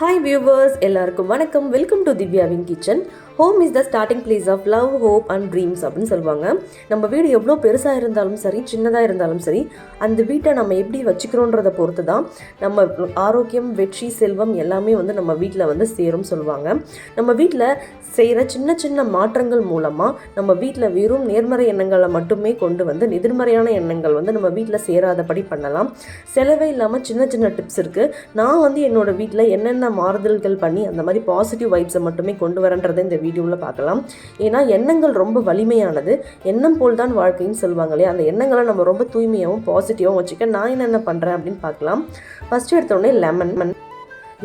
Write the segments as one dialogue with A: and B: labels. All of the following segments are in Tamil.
A: ஹாய் வியூவர்ஸ் எல்லாருக்கும் வணக்கம். Welcome to திவ்யாவின் kitchen home is the starting place of love hope and dreams அப்படின்னு சொல்லுவாங்க. நம்ம வீடு எவ்வளோ பெருசாக இருந்தாலும் சரி சின்னதாக இருந்தாலும் சரி அந்த வீட்டை நம்ம எப்படி வச்சுக்கிறோன்றத பொறுத்து தான் நம்ம ஆரோக்கியம் வெற்றி செல்வம் எல்லாமே வந்து நம்ம வீட்டில் வந்து சேரும் சொல்லுவாங்க. நம்ம வீட்டில் செய்கிற சின்ன சின்ன மாற்றங்கள் மூலமாக நம்ம வீட்டில் வெறும் நேர்மறை எண்ணங்களை மட்டுமே கொண்டு வந்து எதிர்மறையான எண்ணங்கள் வந்து நம்ம வீட்டில் சேராதபடி பண்ணலாம். செலவே இல்லாமல் சின்ன சின்ன டிப்ஸ் இருக்குது நான் வந்து என்னோடய வீட்டில் என்னென்ன மாறுதல்கள் பண்ணி அந்த மாதிரி பாசிட்டிவ் வைப்ஸை மட்டுமே கொண்டு வரன்றதை இந்த வீடியோவில் பார்க்கலாம். ஏன்னா எண்ணங்கள் ரொம்ப வலிமையானது. எண்ணம் போல் தான் வாழ்க்கைன்னு சொல்லுவாங்க இல்லையா அந்த எண்ணங்களை நம்ம ரொம்ப தூய்மையாகவும் பாசிட்டிவாகவும் வச்சுக்க நான் என்னென்ன பண்ணுறேன் அப்படின்னு பார்க்கலாம். ஃபஸ்ட்டு எடுத்தோடனே லெமன்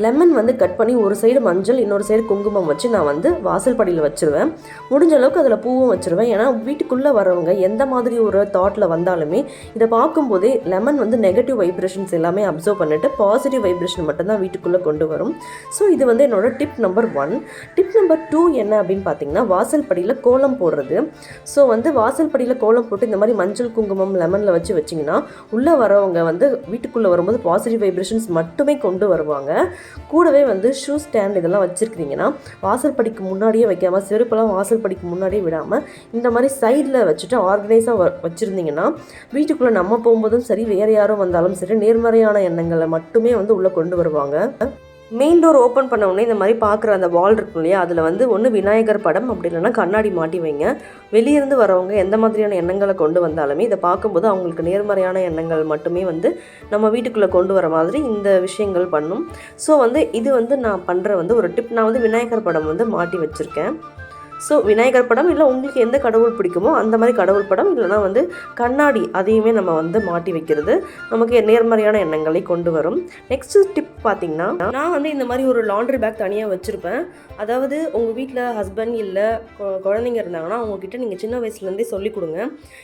A: லெமன் வந்து கட் பண்ணி ஒரு சைடு மஞ்சள் இன்னொரு சைடு குங்குமம் வச்சு நான் வந்து வாசல் படியில் வச்சுருவேன். முடிஞ்ச அளவுக்கு அதில் பூவும் வச்சுருவேன். ஏன்னா வீட்டுக்குள்ளே வரவங்க எந்த மாதிரி ஒரு தாட்டில் வந்தாலுமே இதை பார்க்கும்போதே லெமன் வந்து நெகட்டிவ் வைப்ரேஷன்ஸ் எல்லாமே அப்சர்வ் பண்ணிட்டு பாசிட்டிவ் வைப்ரேஷன் மட்டும்தான் வீட்டுக்குள்ளே கொண்டு வரும். ஸோ இது வந்து என்னோடய tip number one tip number two என்ன அப்படின்னு பார்த்தீங்கன்னா வாசல் படியில் கோலம் போடுறது. ஸோ வந்து வாசல் படியில் கோலம் போட்டு இந்த மாதிரி மஞ்சள் குங்குமம் லெமனில் வச்சு வச்சிங்கன்னா உள்ளே வரவங்க வந்து வீட்டுக்குள்ளே வரும்போது பாசிட்டிவ் வைப்ரேஷன்ஸ் மட்டுமே கொண்டு வருவாங்க. கூடவே வந்து ஷூ ஸ்டாண்ட் இதெல்லாம் வச்சுருக்கிறீங்கன்னா வாசல் படிக்கு முன்னாடியே வைக்காமல் செருப்பெல்லாம் வாசல் படிக்கு முன்னாடியே விடாமல் இந்த மாதிரி சைடில் வச்சுட்டு ஆர்கனைஸாக வச்சுருந்தீங்கன்னா வீட்டுக்குள்ளே நம்ம போகும்போதும் சரி வேறு யாரும் வந்தாலும் சரி நேர்மறையான எண்ணங்களை மட்டுமே வந்து உள்ளே கொண்டு வருவாங்க. மெயின் டோர் ஓப்பன் பண்ண உடனே இந்த மாதிரி பார்க்குற அந்த வால் இருக்கும் இல்லையா? அதில் வந்து ஒன்று விநாயகர் படம் அப்படி இல்லைன்னா கண்ணாடி மாட்டி வைங்க. வெளியிருந்து வரவங்க எந்த மாதிரியான எண்ணங்களை கொண்டு வந்தாலுமே இதை பார்க்கும்போது அவங்களுக்கு நேர்மறையான எண்ணங்கள் மட்டுமே வந்து நம்ம வீட்டுக்குள்ளே கொண்டு வர மாதிரி இந்த விஷயங்கள் பண்ணும். ஸோ வந்து இது வந்து நான் பண்ணுற வந்து ஒரு டிப் நான் வந்து விநாயகர் படம் வந்து மாட்டி வச்சுருக்கேன். ஸோ விநாயகர் படம் இல்லை உங்களுக்கு எந்த கடவுள் பிடிக்குமோ அந்த மாதிரி கடவுள் படம் இல்லைனா வந்து கண்ணாடி அதையுமே நம்ம வந்து மாட்டி வைக்கிறது. நமக்கு நேர்மறையான எண்ணங்களை கொண்டு வரும். நெக்ஸ்ட் டிப் பார்த்தீங்கன்னா நான் வந்து இந்த மாதிரி ஒரு லாண்ட்ரி பேக் தனியாக வச்சுருப்பேன். அதாவது உங்கள் வீட்டில் ஹஸ்பண்ட் இல்லை கொ- குழந்தைங்க இருந்தாங்கன்னா அவங்கக்கிட்ட நீங்கள் சின்ன வயசுலேருந்தே சொல்லிக் கொடுங்க.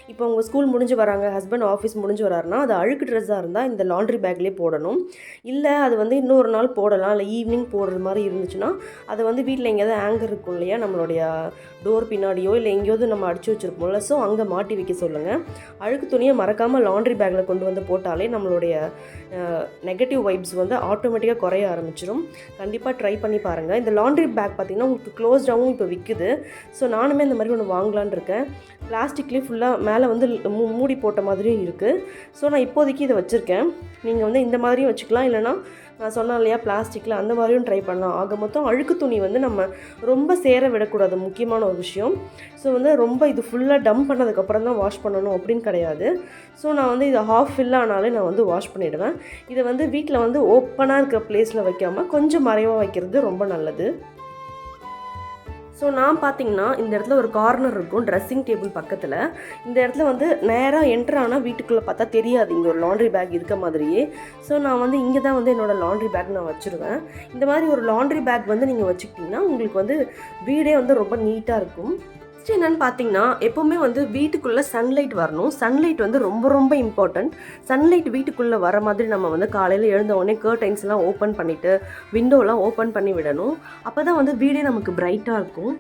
A: இப்போ உங்கள் ஸ்கூல் முடிஞ்சு வராங்க ஹஸ்பண்ட் ஆஃபீஸ் முடிஞ்சு வராருன்னா அது அழுக்கு ட்ரெஸ்ஸாக இருந்தால் இந்த லாண்ட்ரி பேக்லேயே போடணும். இல்லை அது வந்து இன்னொரு நாள் போடலாம் இல்லை ஈவினிங் போடுற மாதிரி இருந்துச்சுன்னா அதை வந்து வீட்டில் எங்கேயாவது ஆங்கர் இருக்கும் இல்லையா நம்மளுடைய டோர் பின்னாடியோ இல்லை எங்கேயாவது நம்ம அடிச்சு வச்சுருப்போம்ல ஸோ அங்கே மாட்டி வைக்க சொல்லுங்கள் அழுக்கு துணியை மறக்காமல் லாண்ட்ரி பேக்கில் கொண்டு வந்து போட்டாலே நம்மளுடைய நெகட்டிவ் வைப்ஸ் வந்து ஆட்டோமேட்டிக்காக குறைய ஆரம்பிச்சிடும் கண்டிப்பாக ட்ரை பண்ணி பாருங்கள் இந்த லாண்ட்ரி பேக் பார்த்திங்கன்னா உங்களுக்கு க்ளோஸ்டாகவும் இப்போ விற்குது ஸோ நானுமே இந்த மாதிரி ஒன்று வாங்கலான்னு இருக்கேன். பிளாஸ்டிக்லேயே ஃபுல்லாக மேலே வந்து மூடி போட்ட மாதிரியும் இருக்குது ஸோ நான் இப்போதைக்கு இதை வச்சுருக்கேன். நீங்கள் வந்து இந்த மாதிரியும் வச்சுக்கலாம். இல்லைனா நான் சொன்னேன் இல்லையா பிளாஸ்டிக்கில் அந்த மாதிரியும் ட்ரை பண்ணலாம். ஆக மொத்தம் அழுக்கு துணி வந்து நம்ம ரொம்ப சேர விடக்கூடாது. முக்கியமான ஒரு விஷயம். ஸோ வந்து ரொம்ப இது ஃபுல்லாக டம்ப் பண்ணதுக்கப்புறம் தான் வாஷ் பண்ணணும் அப்படின்னு கிடையாது. ஸோ நான் வந்து இதை ஹாஃப் ஃபில் ஆனாலே நான் வந்து வாஷ் பண்ணிவிடுவேன் இதை வந்து வீட்டில் வந்து ஓப்பனாக இருக்கிற ப்ளேஸில் வைக்காமல் கொஞ்சம் மறைவாக வைக்கிறது ரொம்ப நல்லது. ஸோ நான் பார்த்தீங்கன்னா இந்த இடத்துல ஒரு கார்னர் இருக்கும் ட்ரெஸ்ஸிங் டேபிள் பக்கத்தில். இந்த இடத்துல வந்து நேராக என்ட்ரு ஆனால் வீட்டுக்குள்ளே பார்த்தா தெரியாது இங்கே ஒரு லாண்ட்ரி பேக் இருக்க மாதிரியே. ஸோ நான் வந்து இங்கே தான் வந்து என்னோடய லாண்ட்ரி பேக் நான் வச்சுருவேன். இந்த மாதிரி ஒரு லாண்ட்ரி பேக் வந்து நீங்கள் வச்சுக்கிட்டிங்கன்னா உங்களுக்கு வந்து வீடே வந்து ரொம்ப நீட்டாக இருக்கும். நெக்ஸ்ட் என்னன்னு பார்த்தீங்கன்னா எப்போவுமே வந்து வீட்டுக்குள்ளே சன்லைட் வரணும். சன்லைட் வந்து ரொம்ப ரொம்ப இம்பார்ட்டண்ட் சன்லைட் வீட்டுக்குள்ளே வர மாதிரி நம்ம வந்து காலையில் எழுந்த உடனே கர்டைன்ஸ்லாம் ஓப்பன் பண்ணிவிட்டு விண்டோலாம் ஓப்பன் பண்ணி விடணும். அப்போ தான் வந்து வீடே நமக்கு பிரைட்டாக இருக்கும்.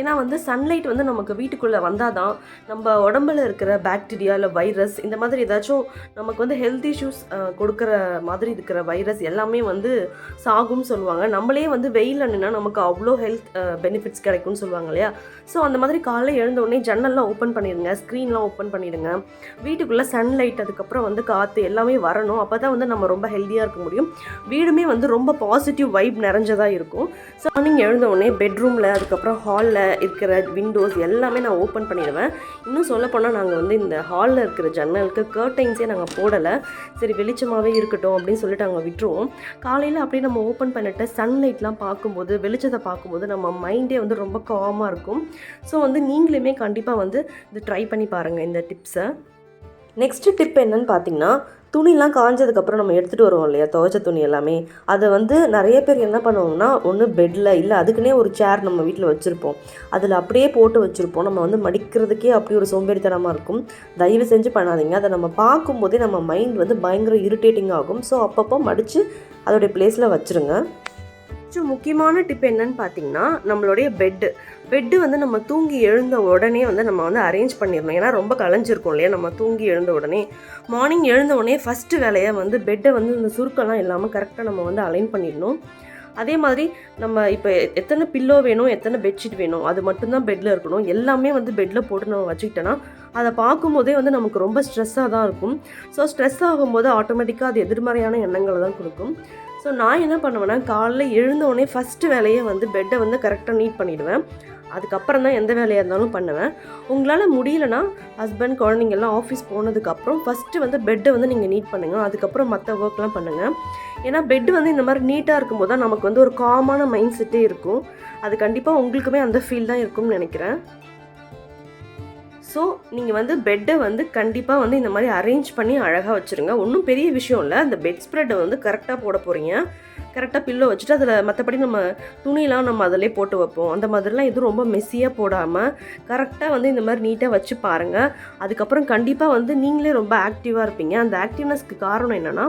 A: ஏன்னா வந்து சன்லைட் வந்து நமக்கு வீட்டுக்குள்ளே வந்தால் தான் நம்ம உடம்புல இருக்கிற பாக்டீரியா இல்லை வைரஸ் இந்த மாதிரி ஏதாச்சும் நமக்கு வந்து ஹெல்த் இஷ்யூஸ் கொடுக்குற மாதிரி இருக்கிற வைரஸ் எல்லாமே வந்து சாகும்னு சொல்லுவாங்க. நம்மளே வந்து வெயில் நின்னா நமக்கு அவ்வளோ ஹெல்த் பெனிஃபிட்ஸ் கிடைக்கும்னு சொல்லுவாங்க இல்லையா? ஸோ அந்த மாதிரி காலைல எழுந்த உடனே ஜன்னல்லாம் ஓப்பன் பண்ணிடுங்க. ஸ்க்ரீன்லாம் ஓப்பன் பண்ணிடுங்க. வீட்டுக்குள்ளே சன்லைட் அதுக்கப்புறம் வந்து காற்று எல்லாமே வரணும். அப்போ தான் வந்து நம்ம ரொம்ப ஹெல்த்தியாக இருக்க முடியும். வீடுமே வந்து ரொம்ப பாசிட்டிவ் வைப் நிறைஞ்சதாக இருக்கும். ஸோ மார்னிங் எழுந்த உடனே பெட்ரூமில் அதுக்கப்புறம் ஹாலில் இருக்கிற விண்டோஸ் எல்லாமே நான் ஓப்பன் பண்ணிடுவேன். இன்னும் சொல்லப்போனால் நாங்கள் வந்து இந்த ஹாலில் இருக்கிற ஜன்னலுக்கு கர்டைன்ஸே நாங்கள் போடலை. சரி வெளிச்சமாகவே இருக்கட்டும் அப்படின்னு சொல்லிட்டு அங்கே விட்டுருவோம். காலையில் அப்படியே நம்ம ஓப்பன் பண்ணிட்டு சன்லைட்லாம் பார்க்கும்போது வெளிச்சத்தை பார்க்கும்போது நம்ம மைண்டே வந்து ரொம்ப காமாக இருக்கும். ஸோ வந்து நீங்களுமே கண்டிப்பாக வந்து இது ட்ரை பண்ணி பாருங்கள் இந்த டிப்ஸை நெக்ஸ்ட்டு டிப் என்னன்னு பார்த்தீங்கன்னா துணிலாம் காஞ்சதுக்கப்புறம் நம்ம எடுத்துகிட்டு வருவோம் இல்லையா? துவைச்ச துணி எல்லாமே. அதை வந்து நிறைய பேர் என்ன பண்ணுவோம்னா ஒன்று பெட்டில் இல்லை அதுக்குன்னே ஒரு சேர் நம்ம வீட்டில் வச்சுருப்போம். அதில் அப்படியே போட்டு வச்சுருப்போம். நம்ம வந்து மடிக்கிறதுக்கே அப்படி ஒரு சோம்பேறித்தனமாக இருக்கும். தயவு செஞ்சு பண்ணாதீங்க. அதை நம்ம பார்க்கும்போதே நம்ம மைண்ட் வந்து பயங்கர இரிட்டேட்டிங் ஆகும். ஸோ அப்பப்போ மடித்து அதோடைய பிளேஸில் வச்சுருங்க. கொஞ்சம் முக்கியமான டிப் என்னன்னு பார்த்தீங்கன்னா நம்மளுடைய பெட்டு பெட்டு வந்து நம்ம தூங்கி எழுந்த உடனே வந்து நம்ம வந்து அரேஞ்ச் பண்ணிடணும். ஏன்னா ரொம்ப களைஞ்சிருக்கும் இல்லையா? நம்ம தூங்கி எழுந்த உடனே. மார்னிங் எழுந்த உடனே ஃபஸ்ட்டு வேலையை வந்து பெட்டை வந்து இந்த சுருக்கெல்லாம் இல்லாமல் கரெக்டாக நம்ம வந்து அலைன் பண்ணிடணும். அதே மாதிரி நம்ம இப்போ எத்தனை பில்லோ வேணும் எத்தனை பெட்ஷீட் வேணும் அது மட்டும்தான் பெட்டில் இருக்கணும். எல்லாமே வந்து பெட்டில் போட்டு நம்ம வச்சுக்கிட்டோன்னா அதை பார்க்கும்போதே வந்து நமக்கு ரொம்ப ஸ்ட்ரெஸ்ஸாக தான் இருக்கும். ஸோ ஸ்ட்ரெஸ் ஆகும்போது ஆட்டோமேட்டிக்காக அது எதிர்மறையான எண்ணங்களை தான் கொடுக்கும். ஸோ நான் என்ன பண்ணுவேன்னா காலைல எழுந்தோடனே ஃபஸ்ட்டு வேலையே வந்து பெட்டை வந்து கரெக்டாக நீட் பண்ணிவிடுவேன் அதுக்கப்புறம் தான் எந்த வேலையாக இருந்தாலும் பண்ணுவேன். உங்களால் முடியலனா ஹஸ்பண்ட் குழந்தைங்கெல்லாம் ஆஃபீஸ் போனதுக்கப்புறம் ஃபஸ்ட்டு வந்து பெட்டை வந்து நீங்கள் நீட் பண்ணுங்கள் அதுக்கப்புறம் மற்ற ஒர்க்லாம் பண்ணுங்கள் ஏன்னா பெட்டு வந்து இந்த மாதிரி நீட்டாக இருக்கும்போது தான் நமக்கு வந்து ஒரு காமான மைண்ட் செட்டே இருக்கும். அது கண்டிப்பாக உங்களுக்குமே அந்த ஃபீல் தான் இருக்கும்னு நினைக்கிறேன். ஸோ நீங்கள் வந்து பெட்டை வந்து கண்டிப்பாக வந்து இந்த மாதிரி அரேஞ்ச் பண்ணி அழகாக வச்சுருங்க. ஒன்றும் பெரிய விஷயம் இல்லை. அந்த பெட் ஸ்ப்ரெட்டை வந்து கரெக்டாக போட போகிறீங்க கரெக்டாக பில்லோ வச்சுட்டு அதில் மற்றபடி நம்ம துணியெலாம் நம்ம அதிலே போட்டு வைப்போம். அந்த மாதிரிலாம் எதுவும் ரொம்ப மெஸ்ஸியாக போடாமல் கரெக்டாக வந்து இந்த மாதிரி நீட்டாக வச்சு பாருங்கள் அதுக்கப்புறம் கண்டிப்பாக வந்து நீங்களே ரொம்ப ஆக்டிவாக இருப்பீங்க. அந்த ஆக்டிவ்னஸ்க்கு காரணம் என்னென்னா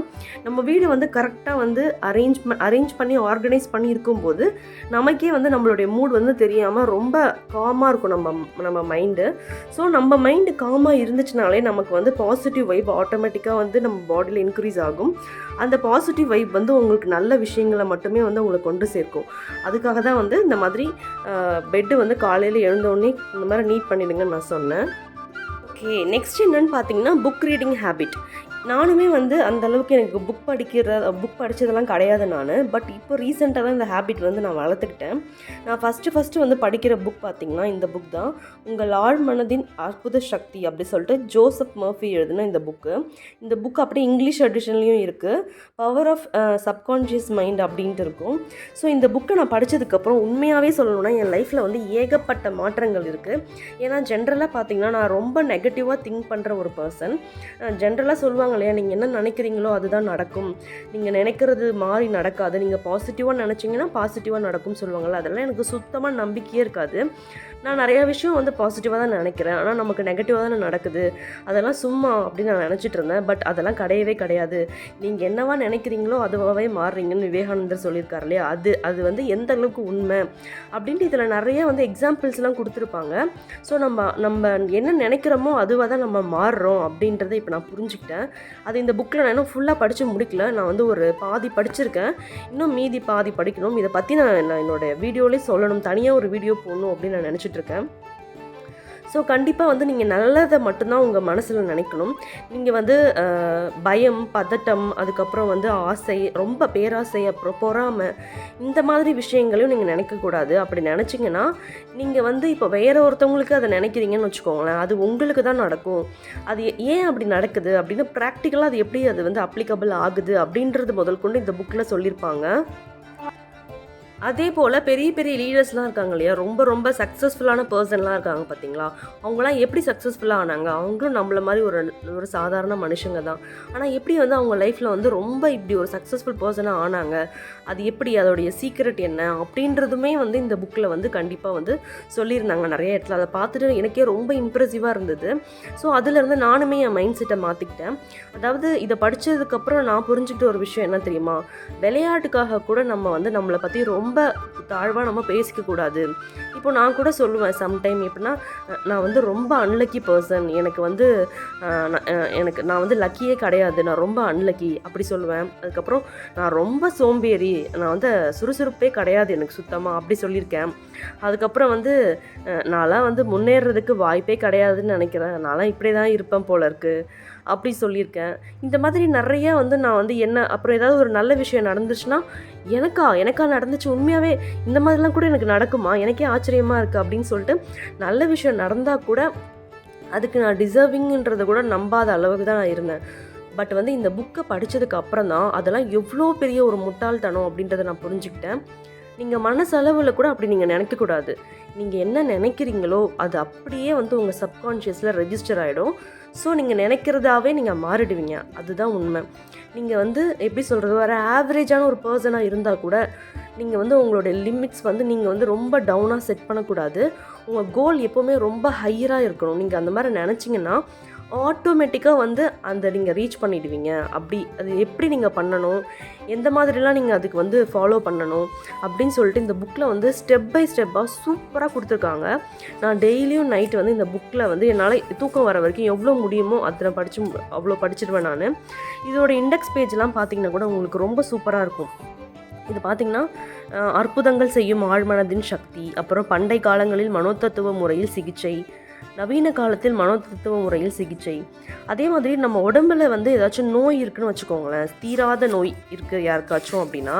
A: நம்ம வீடு வந்து கரெக்டாக வந்து அரேஞ்ச் அரேஞ்ச் பண்ணி ஆர்கனைஸ் பண்ணி இருக்கும்போது நமக்கே வந்து நம்மளுடைய மூட் வந்து தெரியாமல் ரொம்ப காமாக இருக்கும் நம்ம நம்ம மைண்டு ஸோ நம்ம மைண்டு காமாக இருந்துச்சுனாலே நமக்கு வந்து பாசிட்டிவ் வைப் ஆட்டோமேட்டிக்காக வந்து நம்ம பாடியில் இன்க்ரீஸ் ஆகும். அந்த பாசிட்டிவ் வைப் வந்து உங்களுக்கு நல்ல விஷயங்களை மட்டுமே வந்து உங்களை கொண்டு சேர்க்கும். அதுக்காக தான் வந்து இந்த மாதிரி பெட்டு வந்து காலையில் எழுந்தோடனே இந்த மாதிரி நீட் பண்ணிடுங்கன்னு நான் சொன்னேன். ஓகே நெக்ஸ்ட் என்னென்னு பார்த்தீங்கன்னா புக் ரீடிங் ஹேபிட் நானுமே வந்து அந்த அளவுக்கு எனக்கு புக் படிக்கிற புக் படித்ததெல்லாம் கிடையாது நான். பட் இப்போ ரீசெண்டாக தான் இந்த ஹேபிட் வந்து நான் வளர்த்துக்கிட்டேன். நான் ஃபஸ்ட்டு ஃபஸ்ட்டு வந்து படிக்கிற புக் பார்த்திங்கன்னா இந்த புக் தான். உங்கள் ஆழ் மனதின் அற்புத சக்தி அப்படி சொல்லிட்டு ஜோசப் மர்ஃபி எழுதின இந்த புக்கு இந்த புக் அப்படியே இங்கிலீஷ் எடிஷன்லேயும் இருக்குது பவர் ஆஃப் சப்கான்ஷியஸ் மைண்ட் அப்படின்ட்டு இருக்கும். ஸோ இந்த புக்கை நான் படித்ததுக்கப்புறம் உண்மையாகவே சொல்லணும்னா என் லைஃப்பில் வந்து ஏகப்பட்ட மாற்றங்கள் இருக்குது ஏன்னா ஜென்ரலாக பார்த்தீங்கன்னா நான் ரொம்ப நெகட்டிவாக திங்க் பண்ணுற ஒரு பர்சன் ஜென்ரலாக சொல்லுவாங்க இல்லையா நீங்கள் என்ன நினைக்கிறீங்களோ அதுதான் நடக்கும். நீங்கள் நினைக்கிறது மாறி நடக்காது. நீங்கள் பாசிட்டிவாக நினச்சிங்கன்னா பாசிட்டிவாக நடக்கும்னு சொல்லுவாங்கள்ல அதெல்லாம் எனக்கு சுத்தமாக நம்பிக்கையே இருக்காது. நான் நிறையா விஷயம் வந்து பாசிட்டிவாக தான் நினைக்கிறேன். ஆனால் நமக்கு நெகட்டிவாக தானே நடக்குது. அதெல்லாம் சும்மா அப்படின்னு நான் நினச்சிட்டு இருந்தேன். பட் அதெல்லாம் கிடையவே கிடையாது. நீங்கள் என்னவா நினைக்கிறீங்களோ அதுவாகவே மாறுறீங்கன்னு விவேகானந்தர் சொல்லியிருக்காரு இல்லையா? அது அது வந்து எந்த அளவுக்கு உண்மை அப்படின்ட்டு இதில் நிறைய வந்து எக்ஸாம்பிள்ஸ்லாம் கொடுத்துருப்பாங்க. ஸோ நம்ம நம்ம என்ன நினைக்கிறோமோ அதுவாக தான் நம்ம மாறுறோம் அப்படின்றத இப்போ நான் புரிஞ்சுக்கிட்டேன். அது இந்த புக்கில் நான் இன்னும் ஃபுல்லாக படித்து முடிக்கல. நான் வந்து ஒரு பாதி படிச்சிருக்கேன். இன்னும் மீதி பாதி படிக்கணும். இதை பற்றி நான் நான் என்னோடய வீடியோலேயே சொல்லணும். தனியாக ஒரு வீடியோ போடணும் அப்படின்னு நான் நினச்சிட்டு இருக்கேன் ஸோ கண்டிப்பாக வந்து நீங்கள் நல்லதை மட்டும்தான் உங்கள் மனசில் நினைக்கணும். நீங்கள் வந்து பயம் பதட்டம் அதுக்கப்புறம் வந்து ஆசை ரொம்ப பேராசை அப்புறம் பொறாமை இந்த மாதிரி விஷயங்களையும் நீங்கள் நினைக்கக்கூடாது. அப்படி நினச்சிங்கன்னா நீங்கள் வந்து இப்போ வேற ஒருத்தவங்களுக்கு அதை நினைக்கிறீங்கன்னு வச்சுக்கோங்களேன். அது உங்களுக்கு தான் நடக்கும். அது ஏன் அப்படி நடக்குது? அப்படின்னு ப்ராக்டிக்கலாக அது எப்படி அது வந்து அப்ளிகபிள் ஆகுது? அப்படின்றது முதல் கொண்டு இந்த புக்கில் சொல்லியிருப்பாங்க. அதே போல் பெரிய பெரிய லீடர்ஸ்லாம் இருக்காங்க இல்லையா? ரொம்ப ரொம்ப சக்ஸஸ்ஃபுல்லான பர்சன்லாம் இருக்காங்க பார்த்தீங்களா அவங்களாம் எப்படி சக்ஸஸ்ஃபுல்லாக ஆனாங்க? அவங்களும் நம்மள மாதிரி ஒரு ஒரு சாதாரண மனுஷங்க தான். ஆனால் எப்படி வந்து அவங்க லைஃப்பில் வந்து ரொம்ப இப்படி ஒரு சக்ஸஸ்ஃபுல் பர்சனாக ஆனாங்க? அது எப்படி? அதோடைய சீக்ரெட் என்ன? அப்படின்றதுமே வந்து இந்த புக்கில் வந்து கண்டிப்பாக வந்து சொல்லியிருந்தாங்க நிறைய இடத்துல. அதை பார்த்துட்டு எனக்கே ரொம்ப இம்ப்ரெசிவாக இருந்தது. ஸோ அதுலேருந்து நானுமே என் மைண்ட் செட்டை மாற்றிக்கிட்டேன் அதாவது இதை படித்ததுக்கப்புறம் நான் புரிஞ்சுக்கிட்ட ஒரு விஷயம் என்ன தெரியுமா? விளையாட்டுக்காக கூட நம்ம வந்து நம்மளை பற்றி ரொம்ப ரொம்ப தாழ்வாக நம்ம பேசிக்க கூடாது. இப்போ நான் கூட சொல்லுவேன் சம்டைம் எப்படின்னா நான் வந்து ரொம்ப அன்லக்கி பர்சன் எனக்கு வந்து எனக்கு நான் வந்து லக்கியே கிடையாது. நான் ரொம்ப அன்லக்கி அப்படி சொல்லுவேன். அதுக்கப்புறம் நான் ரொம்ப சோம்பேறி. நான் வந்து சுறுசுறுப்பே கிடையாது எனக்கு சுத்தமாக அப்படி சொல்லியிருக்கேன். அதுக்கப்புறம் வந்து நான்லாம் வந்து முன்னேறதுக்கு வாய்ப்பே கிடையாதுன்னு நினைக்கிறேன். நான்லாம் இப்படி தான் இருப்பேன் போல இருக்குது அப்படி சொல்லியிருக்கேன். இந்த மாதிரி நிறைய வந்து நான் வந்து என்ன அப்புறம் ஏதாவது ஒரு நல்ல விஷயம் நடந்துச்சுன்னா எனக்கா? எனக்கா நடந்துச்சு? உண்மையாகவே இந்த மாதிரிலாம் கூட எனக்கு நடக்குமா? எனக்கே ஆச்சரியமாக இருக்குது அப்படின்னு சொல்லிட்டு நல்ல விஷயம் நடந்தால் கூட அதுக்கு நான் டிசர்விங்ன்றதை கூட நம்பாத அளவுக்கு தான் நான் இருந்தேன். பட் வந்து இந்த புக்கை படித்ததுக்கு அப்புறம் தான் அதெல்லாம் எவ்வளோ பெரிய ஒரு முட்டாள்தனம் அப்படின்றத நான் புரிஞ்சுக்கிட்டேன். நீங்கள் மனசளவில் கூட அப்படி நீங்கள் நினைக்கக்கூடாது நீங்கள் என்ன நினைக்கிறீங்களோ அது அப்படியே வந்து உங்கள் சப்கான்ஷியஸில் ரெஜிஸ்டர் ஆகிடும் ஸோ நீங்கள் நினைக்கிறதாவே நீங்கள் மாறிடுவீங்க. அதுதான் உண்மை. நீங்கள் வந்து எப்படி சொல்கிறது வர ஆவரேஜான ஒரு பர்சனாக இருந்தால் கூட நீங்கள் வந்து உங்களுடைய லிமிட்ஸ் வந்து நீங்கள் வந்து ரொம்ப டவுனாக செட் பண்ணக்கூடாது. உங்கள் கோல் எப்போவுமே ரொம்ப ஹையராக இருக்கணும். நீங்கள் அந்த மாதிரி நினச்சிங்கன்னா ஆட்டோமேட்டிக்காக வந்து அந்த நீங்கள் ரீச் பண்ணிடுவீங்க. அப்படி அது எப்படி நீங்கள் பண்ணணும்? எந்த மாதிரிலாம் நீங்கள் அதுக்கு வந்து ஃபாலோ பண்ணணும்? அப்படின்னு சொல்லிட்டு இந்த புக்கில் வந்து ஸ்டெப் பை ஸ்டெப்பாக சூப்பராக கொடுத்துருக்காங்க. நான் டெய்லியும் நைட்டு வந்து இந்த புக்கில் வந்து என்னால் தூக்கம் வர வரைக்கும் எவ்வளோ முடியுமோ அதில் படித்து அவ்வளோ படிச்சிடுவேன் நான். இதோட இண்டெக்ஸ் பேஜ்லாம் பார்த்தீங்கன்னா கூட உங்களுக்கு ரொம்ப சூப்பராக இருக்கும். இது பார்த்திங்கன்னா அற்புதங்கள் செய்யும் ஆழ்மனதின் சக்தி அப்புறம் பண்டை காலங்களில் மனோதத்துவ முறையில் சிகிச்சை நவீன காலத்தில் மனோதத்துவ முறையில் சிகிச்சை. அதே மாதிரி நம்ம உடம்புல வந்து ஏதாச்சும் நோய் இருக்குன்னு வச்சுக்கோங்களேன். தீராத நோய் இருக்குது யாருக்காச்சும் அப்படின்னா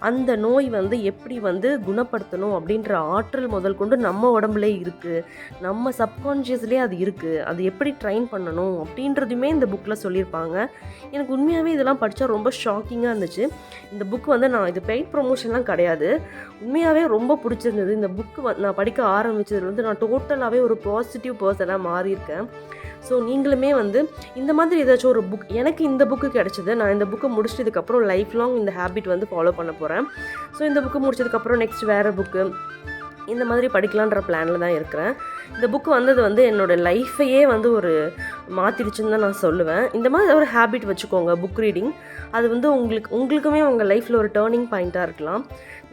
A: அந்த நோய் வந்து எப்படி வந்து குணப்படுத்தணும் அப்படின்ற ஆற்றல் முதல் கொண்டு நம்ம உடம்புலே இருக்குது நம்ம சப்கான்ஷியஸ்லேயே அது இருக்குது அது எப்படி ட்ரைன் பண்ணணும் அப்படின்றதுமே இந்த புக்கில் சொல்லியிருப்பாங்க. எனக்கு உண்மையாகவே இதெல்லாம் படித்தா ரொம்ப ஷாக்கிங்காக இருந்துச்சு. இந்த புக் வந்து நான் இது பெயிட் ப்ரொமோஷன்லாம் கிடையாது. உண்மையாகவே ரொம்ப பிடிச்சிருந்தது. இந்த புக்கு வந்து நான் படிக்க ஆரம்பித்ததுலேருந்து வந்து நான் டோட்டலாகவே ஒரு பாசிட்டிவ் பர்சனாக மாறியிருக்கேன். ஸோ நீங்களுமே வந்து இந்த மாதிரி ஏதாச்சும் ஒரு புக் எனக்கு இந்த புக்கு கிடச்சிது. நான் இந்த புக்கை முடிச்சதுக்கப்புறம் லைஃப் லாங் இந்த ஹேபிட் வந்து ஃபாலோ பண்ண போகிறேன் ஸோ இந்த புக்கு முடிச்சதுக்கப்புறம் நெக்ஸ்ட் வேறு புக்கு இந்த மாதிரி படிக்கலான்ற பிளானில் தான் இருக்கிறேன். இந்த புக்கு வந்தது வந்து என்னோடய லைஃப்பையே வந்து ஒரு மாற்றிடுச்சுன்னு தான் நான் சொல்லுவேன். இந்த மாதிரி ஒரு ஹேபிட் வச்சுக்கோங்க புக் ரீடிங் அது வந்து உங்களுக்கு உங்களுக்குமே உங்கள் லைஃப்பில் ஒரு டேர்னிங் பாயிண்ட்டாக இருக்கலாம்.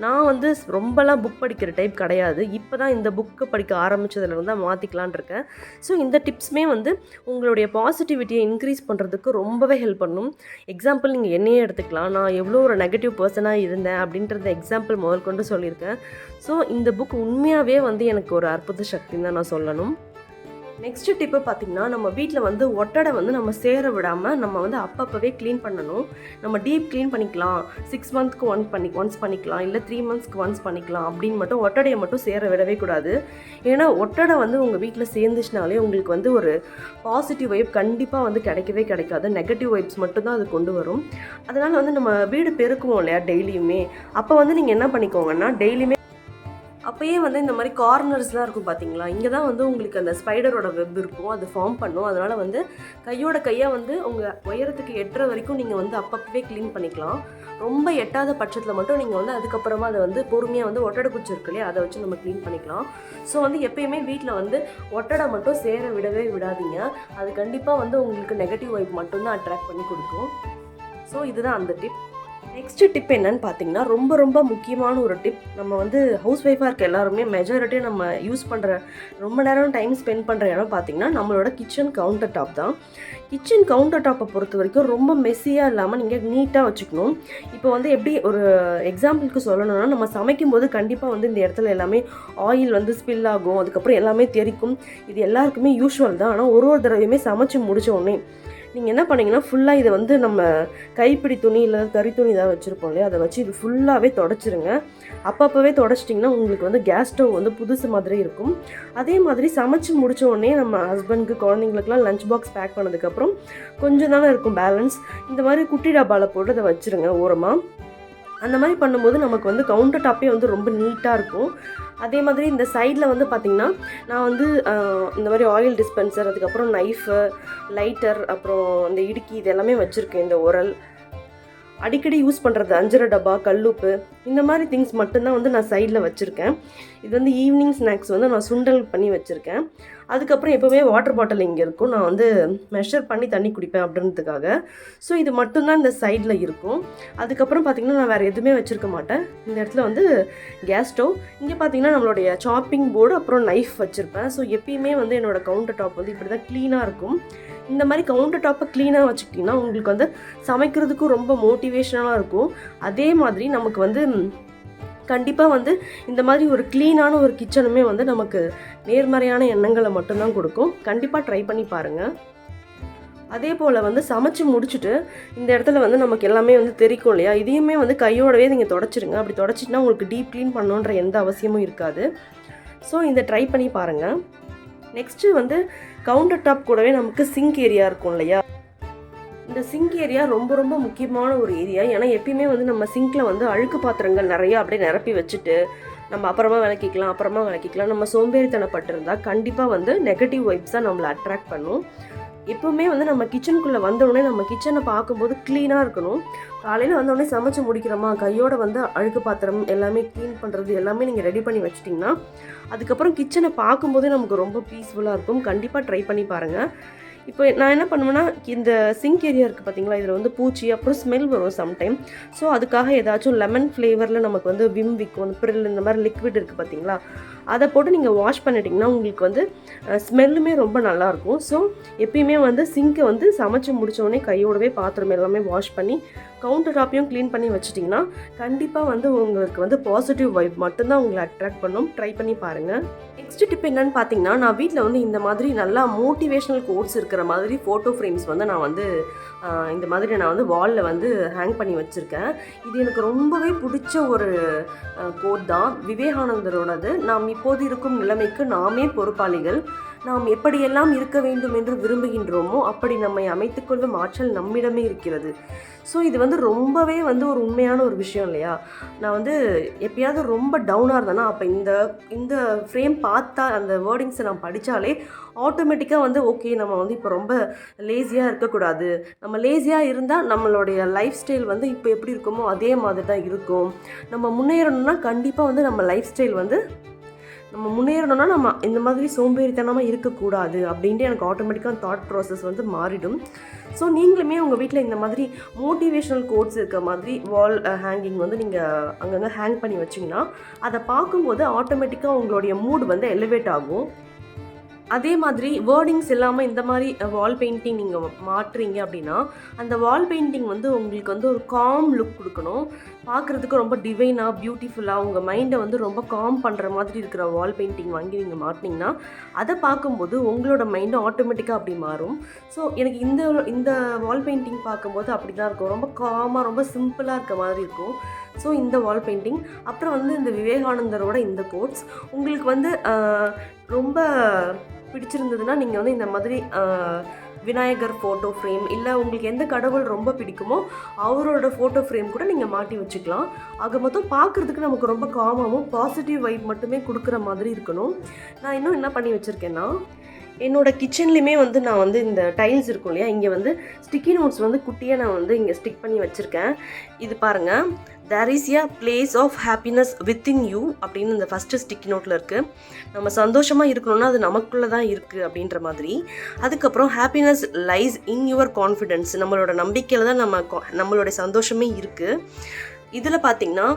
A: நான் வந்து ரொம்பலாம் புக் படிக்கிற டைப் கிடையாது. இப்போ தான் இந்த புக்கு படிக்க ஆரம்பித்ததுலேருந்து தான் மாற்றிக்கலான் இருக்கேன். ஸோ இந்த டிப்ஸுமே வந்து உங்களுடைய பாசிட்டிவிட்டியை இன்க்ரீஸ் பண்ணுறதுக்கு ரொம்பவே ஹெல்ப் பண்ணும். எக்ஸாம்பிள் நீங்கள் என்னையே எடுத்துக்கலாம். நான் எவ்வளோ ஒரு நெகட்டிவ் பர்சனாக இருந்தேன் அப்படின்றத எக்ஸாம்பிள் முதல் கொண்டு சொல்லியிருக்கேன். ஸோ இந்த புக் உண்மையாகவே வந்து எனக்கு ஒரு அற்புத சக்தின்னு தான் நான் சொல்லணும். நெக்ஸ்ட் டிப்பு பார்த்தீங்கன்னா நம்ம வீட்டில் வந்து ஒட்டடை வந்து நம்ம சேர விடாமல் நம்ம வந்து அப்பப்போவே க்ளீன் பண்ணணும். நம்ம டீப் க்ளீன் பண்ணிக்கலாம். சிக்ஸ் மந்த்க்கு ஒன் பண்ணி ஒன்ஸ் பண்ணிக்கலாம். இல்லை த்ரீ மந்த்ஸ்க்கு ஒன்ஸ் பண்ணிக்கலாம். அப்படின்னு மட்டும் ஒட்டடையை மட்டும் சேர விடவே கூடாது. ஏன்னா ஒட்டடை வந்து உங்கள் வீட்டில் சேர்ந்துச்சுனாலே உங்களுக்கு வந்து ஒரு பாசிட்டிவ் வைப் கண்டிப்பாக வந்து கிடைக்கவே கிடைக்காது. நெகட்டிவ் வைப்ஸ் மட்டும்தான் அது கொண்டு வரும். அதனால் வந்து நம்ம வீடு பெருக்குவோம் இல்லையா டெய்லியுமே. அப்போ வந்து நீங்கள் என்ன பண்ணிக்கோங்கன்னா டெய்லியுமே அப்போயே வந்து இந்த மாதிரி கார்னர்ஸ்லாம் இருக்கும் பார்த்தீங்களா இங்கே தான் வந்து உங்களுக்கு அந்த ஸ்பைடரோட வெப் இருக்கும். அது ஃபார்ம் பண்ணும். அதனால் வந்து கையோட கையாக வந்து உங்கள் உயரத்துக்கு எட்டுற வரைக்கும் நீங்கள் வந்து அப்பப்பவே க்ளீன் பண்ணிக்கலாம். ரொம்ப எட்டாத பட்சத்தில் மட்டும் நீங்கள் வந்து அதுக்கப்புறமா அதை வந்து பொறுமையாக வந்து ஒட்டடை குச்சி இருக்கு இல்லையா? அதை வச்சு நம்ம க்ளீன் பண்ணிக்கலாம். ஸோ வந்து எப்பயுமே வீட்டில் வந்து ஒட்டடை மட்டும் சேர விடவே விடாதீங்க. அது கண்டிப்பாக வந்து உங்களுக்கு நெகட்டிவ் வைப் மட்டும்தான் அட்ராக்ட் பண்ணி கொடுக்கும். ஸோ இதுதான் அந்த டிப் நெக்ஸ்ட் டிப் என்னன்னு பார்த்தீங்கன்னா ரொம்ப ரொம்ப முக்கியமான ஒரு டிப் நம்ம வந்து ஹவுஸ் ஒய்ஃபாக இருக்க எல்லாருமே மெஜாரிட்டி நம்ம யூஸ் பண்ணுற ரொம்ப நேரம் டைம் ஸ்பெண்ட் பண்ணுற இடம் பார்த்தீங்கன்னா நம்மளோட கிச்சன் கவுண்டர் டாப் தான். கிச்சன் கவுண்டர் டாப்பை பொறுத்த வரைக்கும் ரொம்ப மெஸ்ஸியாக இல்லாமல் நீங்கள் நீட்டாக வச்சுக்கணும். இப்போ வந்து எப்படி ஒரு எக்ஸாம்பிளுக்கு சொல்லணும்னா நம்ம சமைக்கும் போது கண்டிப்பாக வந்து இந்த இடத்துல எல்லாமே ஆயில் வந்து ஸ்பில் ஆகும். அதுக்கப்புறம் எல்லாமே தெரிக்கும். இது எல்லாருக்குமே யூஷுவல் தான். ஆனால் ஒரு ஒரு தடவையுமே சமைச்சு முடித்த உடனே நீங்கள் என்ன பண்ணீங்கன்னா ஃபுல்லாக இதை வந்து நம்ம கைப்பிடி துணி இல்லை கறி துணி ஏதாவது வச்சுருப்போம் இல்லையா? அதை வச்சு இது ஃபுல்லாகவே தொடச்சிருங்க. அப்பப்போவே தொடச்சிட்டிங்கன்னா உங்களுக்கு வந்து கேஸ் ஸ்டவ் வந்து புதுசு மாதிரி இருக்கும். அதே மாதிரி சமைச்சு முடிச்ச உடனே நம்ம ஹஸ்பண்டுக்கு குழந்தைங்களுக்குலாம் லஞ்ச் பாக்ஸ் பேக் பண்ணதுக்கப்புறம் கொஞ்சம் தானே இருக்கும் பேலன்ஸ் இந்த மாதிரி குட்டி டப்பாவில் போட்டு அதை வச்சுருங்க ஓரமாக அந்த மாதிரி பண்ணும்போது நமக்கு வந்து கவுண்டர் டாப்பே வந்து ரொம்ப நீட்டாக இருக்கும். அதே மாதிரி இந்த சைடில் வந்து பார்த்திங்கன்னா நான் வந்து இந்த மாதிரி ஆயில் டிஸ்பென்சர் அதுக்கப்புறம் நைஃபு லைட்டர் அப்புறம் இந்த இடுக்கி இது எல்லாமே வச்சுருக்கேன் இந்த உரல். அடிக்கடி யூஸ் பண்ணுறது அஞ்சரை டப்பா கல்லுப்பு இந்த மாதிரி திங்ஸ் மட்டும்தான் வந்து நான் சைடில் வச்சுருக்கேன். இது வந்து ஈவினிங் ஸ்நாக்ஸ் வந்து நான் சுண்டல் பண்ணி வச்சுருக்கேன். அதுக்கப்புறம் எப்போவுமே வாட்டர் பாட்டில் இங்கே இருக்கும். நான் வந்து மெஷர் பண்ணி தண்ணி குடிப்பேன் அப்படின்றதுக்காக. ஸோ இது மட்டும்தான் இந்த சைடில் இருக்கும். அதுக்கப்புறம் பார்த்திங்கன்னா நான் வேறு எதுவுமே வச்சுருக்க மாட்டேன். இந்த இடத்துல வந்து கேஸ் ஸ்டவ் இங்கே பார்த்தீங்கன்னா நம்மளுடைய சாப்பிங் போர்டு அப்புறம் நைஃப் வச்சுருப்பேன். ஸோ எப்பயுமே வந்து என்னோட கவுண்டர் டாப் வந்து இப்படி தான் க்ளீனாக இருக்கும். இந்த மாதிரி கவுண்டர் டாப்பை க்ளீனாக வச்சுக்கிட்டிங்கன்னா உங்களுக்கு வந்து சமைக்கிறதுக்கும் ரொம்ப மோட்டிவேஷனலாக இருக்கும். அதே மாதிரி நமக்கு வந்து கண்டிப்பாக வந்து இந்த மாதிரி ஒரு க்ளீனான ஒரு கிச்சனுமே வந்து நமக்கு நேர்மறையான எண்ணங்களை மட்டும்தான் கொடுக்கும். கண்டிப்பாக ட்ரை பண்ணி பாருங்கள் அதே போல் வந்து சமைச்சு முடிச்சுட்டு இந்த இடத்துல வந்து நமக்கு எல்லாமே வந்து தெரிக்கும் இல்லையா? இதையுமே வந்து கையோடவே நீங்கள் தொடச்சிருங்க. அப்படி தொடச்சிட்டுனா உங்களுக்கு டீப் க்ளீன் பண்ணணுன்ற எந்த அவசியமும் இருக்காது. ஸோ இந்த ட்ரை பண்ணி பாருங்கள் நெக்ஸ்ட்டு வந்து கவுண்டர் டாப் கூடவே நமக்கு சிங்க் ஏரியா இருக்கும் இல்லையா? இந்த சிங்க் ஏரியா ரொம்ப ரொம்ப முக்கியமான ஒரு ஏரியா. ஏன்னா எப்பயுமே வந்து நம்ம சிங்கில் வந்து அழுக்கு பாத்திரங்கள் நிறையா அப்படியே நிரப்பி வச்சுட்டு நம்ம அப்புறமா விளக்கிக்கலாம் அப்புறமா விளக்கிக்கலாம். நம்ம சோம்பேறித்தனப்பட்டிருந்தா கண்டிப்பாக வந்து நெகட்டிவ் வைப்ஸாக நம்மளை அட்ராக்ட் பண்ணும். எப்போவுமே வந்து நம்ம கிச்சனுக்குள்ளே வந்தோடனே நம்ம கிச்சனை பார்க்கும்போது க்ளீனாக இருக்கணும். காலையில் வந்தோடனே சமைச்சு முடிக்கிறோமா? கையோட வந்து அழுக்கு பாத்திரம் எல்லாமே க்ளீன் பண்ணுறது எல்லாமே நீங்கள் ரெடி பண்ணி வச்சிட்டிங்கன்னா அதுக்கப்புறம் கிச்சனை பார்க்கும்போதே நமக்கு ரொம்ப பீஸ்ஃபுல்லாக இருக்கும். கண்டிப்பாக ட்ரை பண்ணி பாருங்கள் இப்போ நான் என்ன பண்ணுவேன்னா இந்த சிங்க் ஏரியா இருக்குது பார்த்தீங்களா இதில் வந்து பூச்சி அப்புறம் ஸ்மெல் வரும் சம்டைம் ஸோ அதுக்காக ஏதாச்சும் லெமன் ஃப்ளேவரில் நமக்கு வந்து விம் விக்கும் ப்ரில் இந்த மாதிரி லிக்விட் இருக்குது பார்த்தீங்களா அதை போட்டு நீங்கள் வாஷ் பண்ணிட்டீங்கன்னா உங்களுக்கு வந்து ஸ்மெல்லுமே ரொம்ப நல்லாயிருக்கும் ஸோ எப்பயுமே வந்து சிங்கை வந்து சமைச்சு முடித்தோடனே கையோடவே பாத்திரம் எல்லாமே வாஷ் பண்ணி கவுண்டர் டாப்பையும் க்ளீன் பண்ணி வச்சிட்டிங்கன்னா கண்டிப்பாக வந்து உங்களுக்கு வந்து பாசிட்டிவ் வைப் மட்டும்தான் உங்களை அட்ராக்ட் பண்ணும். ட்ரை பண்ணி பாருங்கள் நெக்ஸ்ட் டிப் என்னன்னு பார்த்தீங்கன்னா நான் வீட்டில் வந்து இந்த மாதிரி நல்லா மோட்டிவேஷ்னல் கோட்ஸ் இருக்கிற மாதிரி ஃபோட்டோ ஃப்ரேம்ஸ் வந்து நான் வந்து இந்த மாதிரி நான் வந்து வாலில் வந்து ஹேங் பண்ணி வச்சுருக்கேன். இது எனக்கு ரொம்பவே பிடிச்ச ஒரு கோட் தான். விவேகானந்தரோடது. நாம் இப்போது இருக்கும் நிலைமைக்கு நாமே பொறுப்பாளிகள். நாம் எப்படியெல்லாம் இருக்க வேண்டும் என்று விரும்புகின்றோமோ அப்படி நம்மை அமைத்துக்கொள்ளும் ஆற்றல் நம்மிடமே இருக்கிறது. ஸோ இது வந்து ரொம்பவே வந்து ஒரு உண்மையான ஒரு விஷயம் இல்லையா? நான் வந்து எப்பயாவது ரொம்ப டவுனாக இருந்தேன்னா அப்போ இந்த இந்த ஃப்ரேம் பார்த்தா அந்த வேர்டிங்ஸை நான் படித்தாலே ஆட்டோமேட்டிக்காக வந்து ஓகே நம்ம வந்து இப்போ ரொம்ப லேசியாக இருக்கக்கூடாது. நம்ம லேசியாக இருந்தால் நம்மளுடைய லைஃப் ஸ்டைல் வந்து இப்போ எப்படி இருக்குமோ அதே மாதிரி தான் இருக்கும். நம்ம முன்னேறணும்னா கண்டிப்பாக வந்து நம்ம லைஃப் ஸ்டைல் வந்து நம்ம முன்னேறணும்னா நம்ம இந்த மாதிரி சோம்பேறித்தனமாக இருக்கக்கூடாது அப்படின்ட்டு எனக்கு ஆட்டோமேட்டிக்காக தாட் ப்ராசஸ் வந்து மாறிடும். ஸோ நீங்களுமே உங்கள் வீட்டில் இந்த மாதிரி மோட்டிவேஷனல் கோட்ஸ் இருக்க மாதிரி வால் ஹேங்கிங் வந்து நீங்கள் அங்கங்கே ஹேங் பண்ணி வச்சிங்கன்னா அதை பார்க்கும்போது ஆட்டோமேட்டிக்காக உங்களுடைய மூட் வந்து எலிவேட் ஆகும். அதே மாதிரி வேர்டிங்ஸ் இல்லாமல் இந்த மாதிரி வால் பெயிண்டிங் நீங்கள் மாற்றுறீங்க அப்படின்னா அந்த வால் பெயிண்டிங் வந்து உங்களுக்கு வந்து ஒரு காம் லுக் கொடுக்கணும். பார்க்குறதுக்கு ரொம்ப டிவைனாக பியூட்டிஃபுல்லாக உங்கள் மைண்டை வந்து ரொம்ப காம் பண்ணுற மாதிரி இருக்கிற வால் பெயிண்டிங் வாங்கி நீங்கள் மாட்டினீங்கன்னா அதை பார்க்கும்போது உங்களோட மைண்டு ஆட்டோமேட்டிக்காக அப்படி மாறும். ஸோ எனக்கு இந்த இந்த வால் பெயிண்டிங் பார்க்கும்போது அப்படி தான் இருக்கும். ரொம்ப காமாக ரொம்ப சிம்பிளாக இருக்க மாதிரி இருக்கும். ஸோ இந்த வால் பெயிண்டிங் அப்புறம் வந்து இந்த விவேகானந்தரோட இந்த கோட்ஸ் உங்களுக்கு வந்து ரொம்ப பிடிச்சிருந்ததுன்னா நீங்கள் வந்து இந்த மாதிரி விநாயகர் ஃபோட்டோ ஃப்ரேம் இல்லை உங்களுக்கு எந்த கடவுள் ரொம்ப பிடிக்குமோ அவரோட ஃபோட்டோ ஃப்ரேம் கூட நீங்கள் மாட்டி வச்சுக்கலாம். ஆக மொத்தம் பார்க்குறதுக்கு நமக்கு ரொம்ப காமாகவும் பாசிட்டிவ் வைப் மட்டுமே கொடுக்குற மாதிரி இருக்கணும். நான் இன்னும் என்ன பண்ணி வச்சுருக்கேன்னா என்னோட கிச்சன்லேயுமே வந்து நான் வந்து இந்த டைல்ஸ் இருக்கும் இல்லையா இங்கே வந்து ஸ்டிக்கி நோட்ஸ் வந்து குட்டியாக நான் வந்து இங்கே ஸ்டிக் பண்ணி வச்சுருக்கேன். இது பாருங்கள் there is a place of happiness within you அப்படின்னு இந்த ஃபஸ்ட்டு ஸ்டிக்கி நோட்டில் இருக்குது நம்ம சந்தோஷமாக இருக்கணும்னா அது நமக்குள்ளே தான் இருக்குது அப்படின்ற மாதிரி. அதுக்கப்புறம் happiness lies in your confidence நம்மளோட நம்பிக்கையில் தான் நம்ம நம்மளுடைய சந்தோஷமே இருக்குது இதில் பார்த்தீங்கன்னா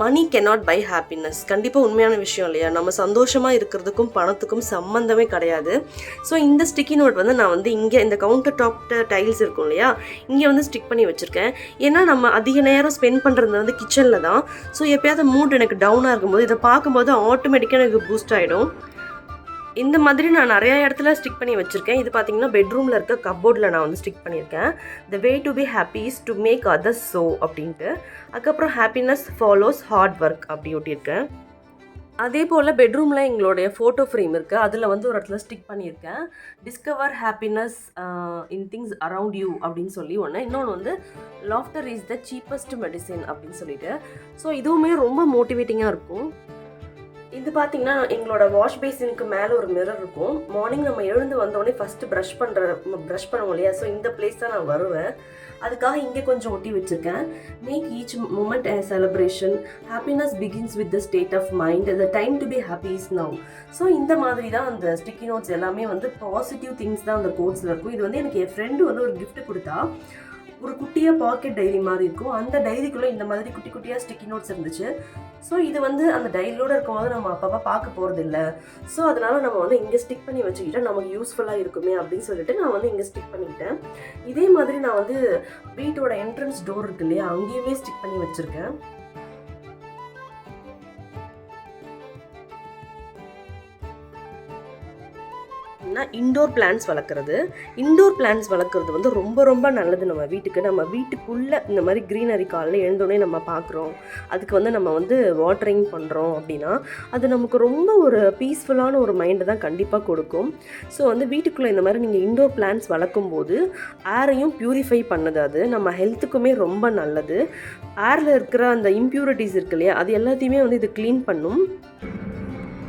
A: மணி கெனாட் பை ஹாப்பினஸ் கண்டிப்பாக உண்மையான விஷயம் இல்லையா? நம்ம சந்தோஷமாக இருக்கிறதுக்கும் பணத்துக்கும் சம்மந்தமே கிடையாது. ஸோ இந்த ஸ்டிக்கி நோட் வந்து நான் வந்து இங்கே இந்த கவுண்டர் டாப் டைல்ஸ் இருக்கும் இல்லையா? இங்கே வந்து ஸ்டிக் பண்ணி வச்சுருக்கேன். ஏன்னா நம்ம அதிக நேரம் ஸ்பெண்ட் பண்ணுறது வந்து கிச்சனில் தான். ஸோ எப்பயாவது மூட் எனக்கு டவுனாக இருக்கும்போது இதை பார்க்கும்போது ஆட்டோமேட்டிக்காக எனக்கு பூஸ்ட் ஆகிடும் இந்த மாதிரி நான் நிறையா இடத்துல ஸ்டிக் பண்ணி வச்சுருக்கேன். இது பார்த்தீங்கன்னா பெட்ரூமில் இருக்க கப்போர்டில் நான் வந்து ஸ்டிக் பண்ணியிருக்கேன். The way to be happy is to make others so அப்படின்ட்டு. அதுக்கப்புறம் ஹாப்பினஸ் ஃபாலோஸ் ஹார்ட் ஒர்க் அப்படி ஒட்டியிருக்கேன் அதே போல் பெட்ரூமில் எங்களுடைய ஃபோட்டோ ஃப்ரேம் இருக்குது அதில் வந்து ஒரு இடத்துல ஸ்டிக் பண்ணியிருக்கேன். Discover happiness in things around you அப்படின்னு சொல்லி ஒன்று இன்னொன்று வந்து laughter is the cheapest medicine அப்படின்னு சொல்லிட்டு. ஸோ இதுவுமே ரொம்ப மோட்டிவேட்டிங்காக இருக்கும். இது பார்த்தீங்கன்னா எங்களோட வாஷ் பேசினுக்கு மேலே ஒரு மிரர் இருக்கும். மார்னிங் நம்ம எழுந்து வந்தோடனே ஃபஸ்ட்டு ப்ரஷ் பண்ணுற ப்ரஷ் பண்ணுவோம் இல்லையா? ஸோ இந்த பிளேஸ் தான் நான் வருவேன். அதுக்காக இங்கே கொஞ்சம் ஒட்டி வச்சுருக்கேன் make each moment a celebration happiness begins with the state of mind the time to be happy is now so இந்த மாதிரி தான் அந்த ஸ்டிக்கி நோட்ஸ் எல்லாமே வந்து பாசிட்டிவ் திங்ஸ் தான் அந்த கோட்ஸில் இருக்கும். இது வந்து எனக்கு என் ஃப்ரெண்டு வந்து ஒரு கிஃப்ட் கொடுத்தா. ஒரு குட்டியாக பாக்கெட் டைரி மாதிரி இருக்கும். அந்த டைரிக்குள்ளே இந்த மாதிரி குட்டி குட்டியாக ஸ்டிக்கி நோட்ஸ் இருந்துச்சு. ஸோ இது வந்து அந்த டைரியோடு இருக்கும்போது நம்ம அப்பப்போ பார்க்க போகிறது இல்லை ஸோ அதனால் நம்ம வந்து இங்கே ஸ்டிக் பண்ணி வச்சுக்கிட்டா நமக்கு யூஸ்ஃபுல்லாக இருக்குமே அப்படின்னு சொல்லிட்டு நான் வந்து இங்கே ஸ்டிக் பண்ணிக்கிட்டேன். இதே மாதிரி நான் வந்து வீட்டோட என்ட்ரன்ஸ் டோர் இருக்கு இல்லையா அங்கேயுமே ஸ்டிக் பண்ணி வச்சுருக்கேன். இண்டோர் பிளான்ஸ் வளர்க்குறது. இண்டோர் பிளான்ஸ் வளர்க்குறது வந்து ரொம்ப ரொம்ப நல்லது நம்ம வீட்டுக்கு. நம்ம வீட்டுக்குள்ளே இந்த மாதிரி க்ரீனரி காலில் எழுந்தோடனே நம்ம பார்க்குறோம். அதுக்கு வந்து நம்ம வந்து வாட்டரிங் பண்ணுறோம் அப்படின்னா அது நமக்கு ரொம்ப ஒரு பீஸ்ஃபுல்லான ஒரு மைண்டை தான் கண்டிப்பாக கொடுக்கும். ஸோ வந்து வீட்டுக்குள்ளே இந்த மாதிரி நீங்கள் இண்டோர் பிளான்ஸ் வளர்க்கும் போது ஏரையும் ப்யூரிஃபை பண்ணுது அது. நம்ம ஹெல்த்துக்குமே ரொம்ப நல்லது. ஏரில் இருக்கிற அந்த இம்ப்யூரிட்டிஸ் இருக்கு இல்லையா அது எல்லாத்தையுமே வந்து இது க்ளீன் பண்ணும்.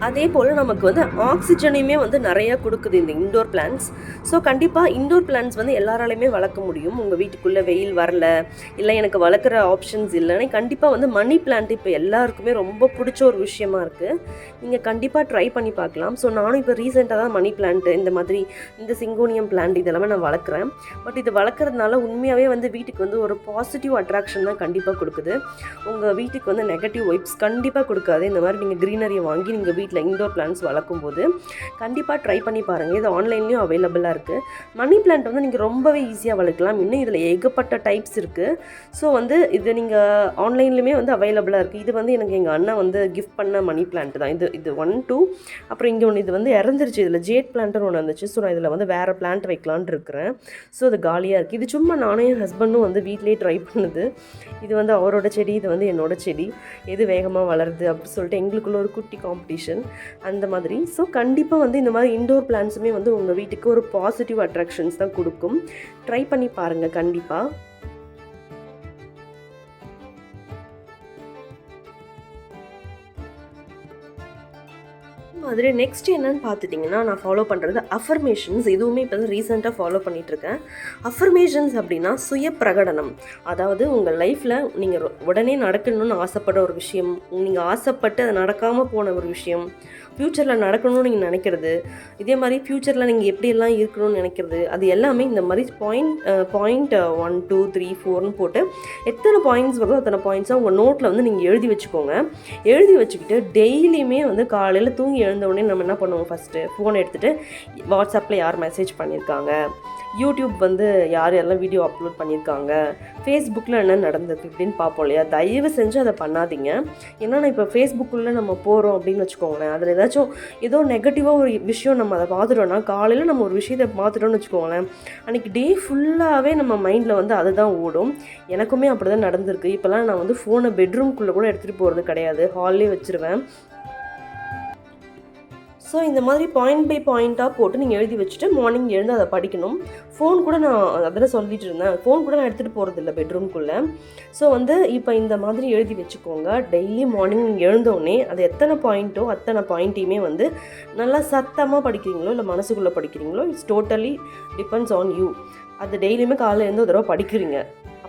A: அதே போல் நமக்கு வந்து ஆக்சிஜனையுமே வந்து நிறையா கொடுக்குது இந்த இண்டோர் பிளான்ஸ் ஸோ கண்டிப்பாக இண்டோர் பிளான்ஸ் வந்து எல்லாராலையுமே வளர்க்க முடியும். உங்கள் வீட்டுக்குள்ளே வெயில் வரல இல்லை எனக்கு வளர்க்குற ஆப்ஷன்ஸ் இல்லைன்னு கண்டிப்பாக வந்து மணி பிளான்ட் இப்போ எல்லாருக்குமே ரொம்ப பிடிச்ச ஒரு விஷயமா இருக்குது நீங்கள் கண்டிப்பாக ட்ரை பண்ணி பார்க்கலாம். ஸோ நானும் இப்போ ரீசெண்டாக தான் மணி பிளான்ட் இந்த மாதிரி இந்த சிங்கோனியம் பிளான்ட் இதெல்லாமே நான் வளர்க்குறேன். பட் இது வளர்க்குறதுனால உண்மையாகவே வந்து வீட்டுக்கு வந்து ஒரு பாசிட்டிவ் அட்ராக்ஷன் தான் கண்டிப்பாக கொடுக்குது. உங்கள் வீட்டுக்கு வந்து நெகட்டிவ் வைப்ஸ் கண்டிப்பாக கொடுக்காது. இந்த மாதிரி நீங்கள் க்ரீனரியை வாங்கி நீங்கள் வீட்டில் இன்டோர் பிளான்ஸ் வளர்க்கும் போது கண்டிப்பாக ட்ரை பண்ணி பாருங்கள் இது ஆன்லைன்லேயும் அவைலபிளாக இருக்குது மணி பிளான்ட் வந்து நீங்கள் ரொம்பவே ஈஸியாக வளர்க்கலாம். இன்னும் இதில் ஏகப்பட்ட டைப்ஸ் இருக்குது ஸோ வந்து இது நீங்கள் ஆன்லைன்லேயுமே வந்து அவைலபிளாக இருக்குது இது வந்து எனக்கு எங்கள் அண்ணன் வந்து கிஃப்ட் பண்ண மணி பிளான்ட் தான். இது இது ஒன் டூ அப்புறம் இங்கே ஒன்று இது வந்து இறந்துருச்சு. இதில் ஜேட் பிளான்ட்னு ஒன்று வந்துச்சு. ஸோ நான் இதில் வந்து வேறு பிளான்ட் வைக்கலான்னு இருக்கிறேன். ஸோ அது காலியாக இருக்குது இது சும்மா நானும் என் ஹஸ்பண்டும் வந்து வீட்டிலேயே ட்ரை பண்ணுது. இது வந்து அவரோட செடி இது வந்து என்னோட செடி. எது வேகமாக வளருது அப்படின்னு சொல்லிட்டு எங்களுக்குள்ள ஒரு குட்டி காம்படிஷன் அந்த மாதிரி. ஸோ கண்டிப்பாக வந்து இந்த மாதிரி இண்டோர் பிளான்ஸுமே வந்து உங்கள் வீட்டுக்கு ஒரு பாசிட்டிவ் அட்ராக்ஷன்ஸ் தான் கொடுக்கும். ட்ரை பண்ணி பாருங்கள் கண்டிப்பாக மாதிரி நெக்ஸ்ட் என்னன்னு பார்த்துட்டிங்கன்னா நான் ஃபாலோ பண்ணுறது அஃபர்மேஷன்ஸ் இதுவுமே இப்போ தான் ரீசெண்டாக ஃபாலோ பண்ணிகிட்ருக்கேன் அஃபர்மேஷன்ஸ் அப்படின்னா சுய பிரகடனம் அதாவது உங்கள் லைஃப்பில் நீங்கள் உடனே நடக்கணும்னு ஆசைப்படுற ஒரு விஷயம் நீங்கள் ஆசைப்பட்டு அது நடக்காமல் போன ஒரு விஷயம் ஃப்யூச்சரில் நடக்கணும்னு நீங்கள் நினைக்கிறது இதே மாதிரி ஃப்யூச்சரில் நீங்கள் எப்படியெல்லாம் இருக்கணும்னு நினைக்கிறது அது எல்லாமே இந்த மாதிரி point point one two three ஃபோர்னு போட்டு எத்தனை பாயிண்ட்ஸ் வருதோ அத்தனை பாயிண்ட்ஸாக உங்கள் நோட்டில் வந்து நீங்கள் எழுதி வச்சுக்கோங்க. எழுதி வச்சுக்கிட்டு டெய்லியுமே வந்து காலையில் தூங்கி எழுந்த உடனே நம்ம என்ன பண்ணுவோம் ஃபஸ்ட்டு ஃபோனை எடுத்துகிட்டு வாட்ஸ்அப்பில் யார் மெசேஜ் பண்ணியிருக்காங்க? யூடியூப் வந்து யார் யாரெல்லாம் வீடியோ அப்லோட் பண்ணியிருக்காங்க ஃபேஸ்புக்கில் என்ன நடந்தது அப்படின்னு பார்ப்போம் இல்லையா? தயவு செஞ்சு அதை பண்ணாதீங்க. ஏன்னா நான் இப்போ ஃபேஸ்புக்குள்ளே நம்ம போகிறோம் அப்படின்னு வச்சுக்கோங்களேன். அதில் ஏதாச்சும் ஏதோ நெகட்டிவாக ஒரு விஷயம் நம்ம அதை பார்த்துட்டோன்னா காலையில் நம்ம ஒரு விஷயத்தை பார்த்துட்டோம்னு வச்சுக்கோங்களேன் அன்றைக்கி டே ஃபுல்லாகவே நம்ம மைண்டில் வந்து அதுதான் ஓடும். எனக்குமே அப்படி தான் நடந்திருக்கு. இப்போல்லாம் நான் வந்து ஃபோனை பெட்ரூம்குள்ளே கூட எடுத்துகிட்டு போகிறது கிடையாது. ஹால்லே வச்சுருவேன். ஸோ இந்த மாதிரி பாயிண்ட் பை பாயிண்ட்டாக போட்டு நீங்கள் எழுதி வச்சுட்டு மார்னிங் எழுந்து அதை படிக்கணும். ஃபோன் கூட நான் அதில் சொல்லிட்டு இருந்தேன். ஃபோன் கூட நான் எடுத்துகிட்டு போகிறதில்ல பெட்ரூம்குள்ளே ஸோ வந்து இப்போ இந்த மாதிரி எழுதி வச்சுக்கோங்க. டெய்லி மார்னிங் நீங்கள் எழுந்தோடனே அது எத்தனை பாயிண்ட்டோ அத்தனை பாயிண்ட்டையுமே வந்து நல்லா சத்தமாக படிக்கிறீங்களோ இல்லை மனசுக்குள்ளே படிக்கிறீங்களோ it's totally depends on you அது டெய்லியுமே காலையில் இருந்து ஒரு தடவை படிக்கிறீங்க.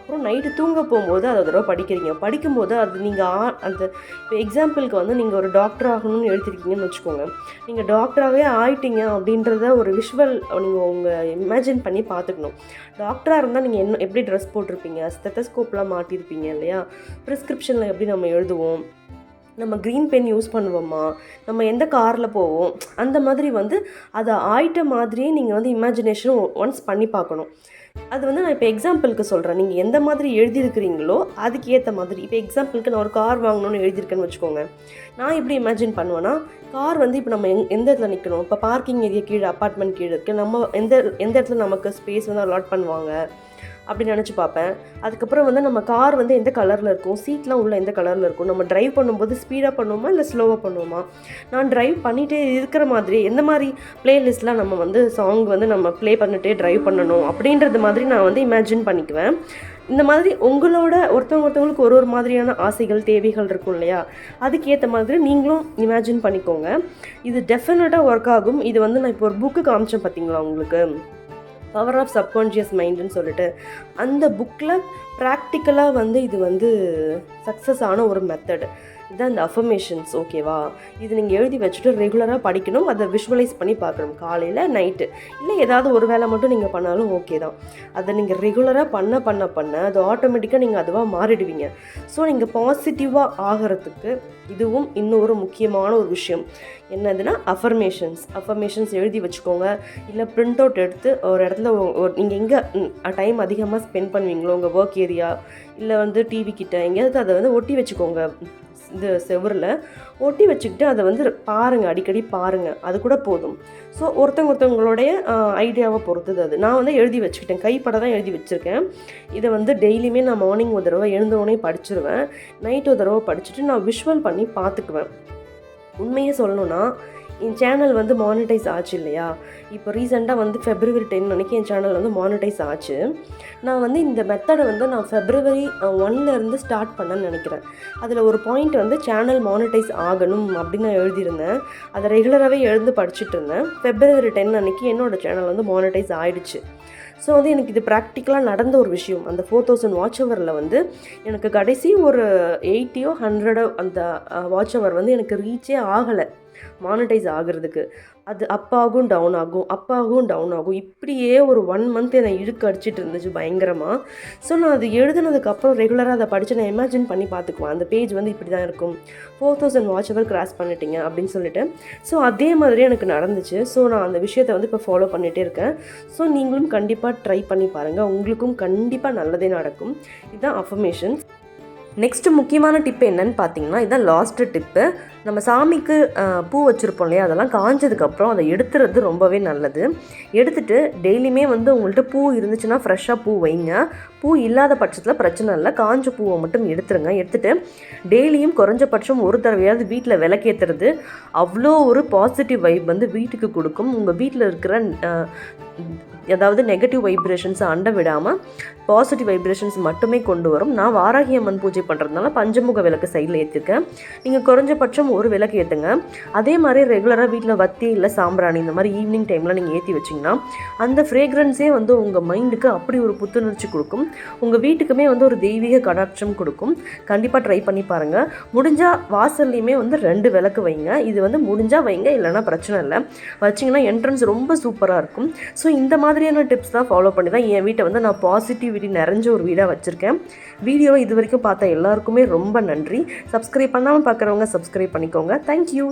A: அப்புறம் நைட்டு தூங்க போகும்போது அதை தடவை படிக்கிறீங்க. படிக்கும்போது அது நீங்கள் ஆ அந்த இப்போ எக்ஸாம்பிளுக்கு வந்து நீங்கள் ஒரு டாக்டர் ஆகணும்னு எழுதிருக்கீங்கன்னு வச்சுக்கோங்க. நீங்கள் டாக்டராகவே ஆயிட்டீங்க அப்படின்றத ஒரு விஷுவல் நீங்கள் உங்கள் இமேஜின் பண்ணி பார்த்துக்கணும். டாக்டராக இருந்தால் நீங்கள் என்ன எப்படி ட்ரெஸ் போட்டிருப்பீங்க? ஸ்டெத்தஸ்கோப்லாம் மாட்டியிருப்பீங்க இல்லையா? ப்ரிஸ்கிரிப்ஷனில் எப்படி நம்ம எழுதுவோம்? நம்ம க்ரீன் பென் யூஸ் பண்ணுவோமா? நம்ம எந்த காரில் போவோம்? அந்த மாதிரி வந்து அதை ஆயிட்ட மாதிரியே நீங்கள் வந்து இமேஜினேஷன் ஒன்ஸ் பண்ணி பார்க்கணும். அது வந்து நான் இப்போ எக்ஸாம்பிளுக்கு சொல்கிறேன் நீங்கள் எந்த மாதிரி எழுதியிருக்கிறீங்களோ அதுக்கு ஏற்ற மாதிரி. இப்போ எக்ஸாம்பிளுக்கு நான் ஒரு கார் வாங்கணும்னு எழுதியிருக்கேன்னு வச்சுக்கோங்க. நான் எப்படி இமேஜின் பண்ணுவேன்னா கார் வந்து இப்போ நம்ம எங் எந்த இடத்துல நிற்கணும் இப்போ பார்க்கிங் ஏரியா கீழே அப்பார்ட்மெண்ட் கீழே இருக்குது நம்ம எந்த எந்த இடத்துல நமக்கு ஸ்பேஸ் வந்து அலாட் பண்ணுவாங்க? அப்படின்னு நினச்சி பார்ப்பேன். அதுக்கப்புறம் வந்து நம்ம கார் வந்து எந்த கலரில் இருக்கும்? சீட்லாம் உள்ள எந்த கலரில் இருக்கும்? நம்ம ட்ரைவ் பண்ணும்போது ஸ்பீடாக பண்ணுவோமா? இல்லை ஸ்லோவாக பண்ணுவோமா? நான் ட்ரைவ் பண்ணிகிட்டே இருக்கிற மாதிரி எந்த மாதிரி பிளேலிஸ்ட்லாம் நம்ம வந்து சாங் வந்து நம்ம ப்ளே பண்ணிட்டே ட்ரைவ் பண்ணணும்? அப்படின்றது மாதிரி நான் வந்து இமேஜின் பண்ணிக்குவேன். இந்த மாதிரி உங்களோட ஒருத்தவங்க ஒருத்தவங்களுக்கு ஒரு ஒரு மாதிரியான ஆசைகள் தேவைகள் இருக்கும் இல்லையா? அதுக்கேற்ற மாதிரி நீங்களும் இமேஜின் பண்ணிக்கோங்க. இது டெஃபினட்டாக ஒர்க் ஆகும். இது வந்து நான் இப்போ ஒரு புக்கு காமிச்சேன் பார்த்தீங்களா உங்களுக்கு? பவர் ஆஃப் சப்கான்ஷியஸ் மைண்டுன்னு சொல்லிட்டு அந்த புக்கில் ப்ராக்டிக்கலாக வந்து இது வந்து சக்ஸஸ் ஆன ஒரு மெத்தடு இதுதான் இந்த அஃபர்மேஷன்ஸ் ஓகேவா இது நீங்கள் எழுதி வச்சுட்டு ரெகுலராக படிக்கணும். அதை விஷுவலைஸ் பண்ணி பார்க்கணும். காலையில் நைட்டு இல்லை ஏதாவது ஒரு வேலை மட்டும் நீங்கள் பண்ணாலும் ஓகே தான். அதை நீங்கள் ரெகுலராக பண்ண பண்ண பண்ண அது ஆட்டோமேட்டிக்காக நீங்கள் அதுவாக மாறிடுவீங்க. ஸோ நீங்கள் பாசிட்டிவாக ஆகிறதுக்கு இதுவும் இன்னொரு முக்கியமான ஒரு விஷயம். என்னதுன்னா அஃபர்மேஷன்ஸ் அஃபர்மேஷன்ஸ் எழுதி வச்சுக்கோங்க. இல்லை பிரிண்ட் அவுட் எடுத்து ஒரு இடத்துல ஒரு நீங்கள் எங்கே டைம் அதிகமாக ஸ்பெண்ட் பண்ணுவீங்களோ உங்கள் ஒர்க் ஏரியா இல்லை வந்து டிவி கிட்ட எங்கேயாவது அதை வந்து ஒட்டி வச்சுக்கோங்க. இது செவரில் ஒட்டி வச்சுக்கிட்டு அதை வந்து பாருங்கள் அடிக்கடி பாருங்கள் அது கூட போதும். ஸோ ஒருத்தவங்க ஒருத்தவங்களுடைய ஐடியாவை பொறுத்தது அது. நான் வந்து எழுதி வச்சுக்கிட்டேன். கைப்பட தான் எழுதி வச்சுருக்கேன். இதை வந்து டெய்லியுமே நான் மார்னிங் ஒரு தடவை எழுந்தவுடனே படிச்சிருவேன். நைட் ஒரு தடவை படிச்சுட்டு நான் விஷுவல் பண்ணி பார்த்துக்குவேன். உண்மையை சொல்லணுன்னா என் சேனல் வந்து மானிட்டைஸ் ஆச்சு இல்லையா? இப்போ ரீசெண்டாக வந்து ஃபெப்ரவரி டென் அன்னைக்கு என் சேனல் வந்து மானிட்டைஸ் ஆச்சு. நான் வந்து இந்த மெத்தடை வந்து நான் ஃபெப்ரவரி ஒன்லேருந்து ஸ்டார்ட் பண்ணேன்னு நினைக்கிறேன். அதில் ஒரு பாயிண்ட் வந்து சேனல் மானிட்டைஸ் ஆகணும் அப்படின்னு நான் எழுதியிருந்தேன். அதை ரெகுலராகவே எழுந்து படிச்சுட்டு இருந்தேன். ஃபெப்ரவரி டென் அன்னைக்கு என்னோடய சேனல் வந்து மானிட்டைஸ் ஆகிடுச்சு ஸோ வந்து எனக்கு இது ப்ராக்டிக்கலாக நடந்த ஒரு விஷயம். அந்த ஃபோர் தௌசண்ட் வாட்ச் ஹவரில் வந்து எனக்கு கடைசி ஒரு எயிட்டியோ ஹண்ட்ரடோ அந்த வாட்ச் ஹவர் வந்து எனக்கு ரீச்சே ஆகலை. மானிட்டைஸ் ஆகிறதுக்கு. அது அப்பாகும் டவுன் ஆகும் அப்பாகும் டவுன் ஆகும். இப்படியே ஒரு ஒன் மந்த் என்னை இழுக்க அடிச்சிட்டு இருந்துச்சு பயங்கரமாக ஸோ நான் அது எழுதுனதுக்கப்புறம் ரெகுலராக அதை படித்து நான் இமேஜின் பண்ணி பார்த்துக்குவேன். அந்த பேஜ் வந்து இப்படி தான் இருக்கும். Four thousand watch hour cross பண்ணிட்டீங்க அப்படின்னு சொல்லிட்டு. ஸோ அதே மாதிரி எனக்கு நடந்துச்சு. ஸோ நான் அந்த விஷயத்தை வந்து இப்போ ஃபாலோ பண்ணிகிட்டே இருக்கேன். ஸோ நீங்களும் கண்டிப்பாக ட்ரை பண்ணி பாருங்கள் உங்களுக்கும் கண்டிப்பாக நல்லதே நடக்கும். இதுதான் அஃபர்மேஷன்ஸ் நெக்ஸ்ட் முக்கியமான டிப்பு என்னன்னு பார்த்தீங்கன்னா இதான் லாஸ்ட்டு டிப்பு நம்ம சாமிக்கு பூ வச்சுருப்போம் இல்லையா? அதெல்லாம் காஞ்சதுக்கப்புறம் அதை எடுத்துறது ரொம்பவே நல்லது. எடுத்துகிட்டு டெய்லியுமே வந்து உங்கள்கிட்ட பூ இருந்துச்சுன்னா ஃப்ரெஷ்ஷாக பூ வைங்க. பூ இல்லாத பட்சத்தில் பிரச்சனை இல்லை. காஞ்ச பூவை மட்டும் எடுத்துருங்க. எடுத்துகிட்டு டெய்லியும் குறைஞ்சபட்சம் ஒரு தடவையாவது வீட்டில் விளக்கேற்றுறது அவ்வளோ ஒரு பாசிட்டிவ் வைப் வந்து வீட்டுக்கு கொடுக்கும். உங்கள் வீட்டில் இருக்கிற அதாவது நெகட்டிவ் வைப்ரேஷன்ஸை அண்ட விடாமல் பாசிட்டிவ் வைப்ரேஷன்ஸ் மட்டுமே கொண்டு வரும். நான் வாராகி அம்மன் பூஜை பண்ணுறதுனால பஞ்சமுக விளக்கு சைடில் ஏற்றிருக்கேன் நீங்கள் குறைஞ்சபட்சம் ஒரு விளக்கு ஏற்றுங்க அதே மாதிரி ரெகுலராக வீட்டில் வத்தி இல்லை சாம்பிராணி இந்த மாதிரி ஈவினிங் டைமில் நீங்கள் ஏற்றி வச்சிங்கன்னா அந்த ஃப்ரேக்ரன்ஸே வந்து உங்கள் மைண்டுக்கு அப்படி ஒரு புத்துணர்ச்சி கொடுக்கும். உங்கள் வீட்டுக்குமே வந்து ஒரு தெய்வீக கடாட்சம் கொடுக்கும். கண்டிப்பாக ட்ரை பண்ணி பாருங்கள் முடிஞ்சால் வாசல்லையுமே வந்து ரெண்டு விளக்கு வைங்க. இது வந்து முடிஞ்சால் வைங்க இல்லைன்னா பிரச்சனை இல்லை. வச்சிங்கன்னா என்ட்ரன்ஸ் ரொம்ப சூப்பராக இருக்கும். ஸோ இந்த மாதிரி மாதிரியான டிப்ஸ் தான் ஃபாலோ பண்ணி தான் என் வீட்டை வந்து நான் பாசிட்டிவிட்டி நிறைஞ்ச ஒரு வீடாக வச்சுருக்கேன். வீடியோவை இது வரைக்கும் பார்த்த எல்லாருக்குமே ரொம்ப நன்றி. சப்ஸ்கிரைப் பண்ணாமல் பார்க்குறவங்க சப்ஸ்கிரைப் பண்ணிக்கோங்க. தேங்க்யூ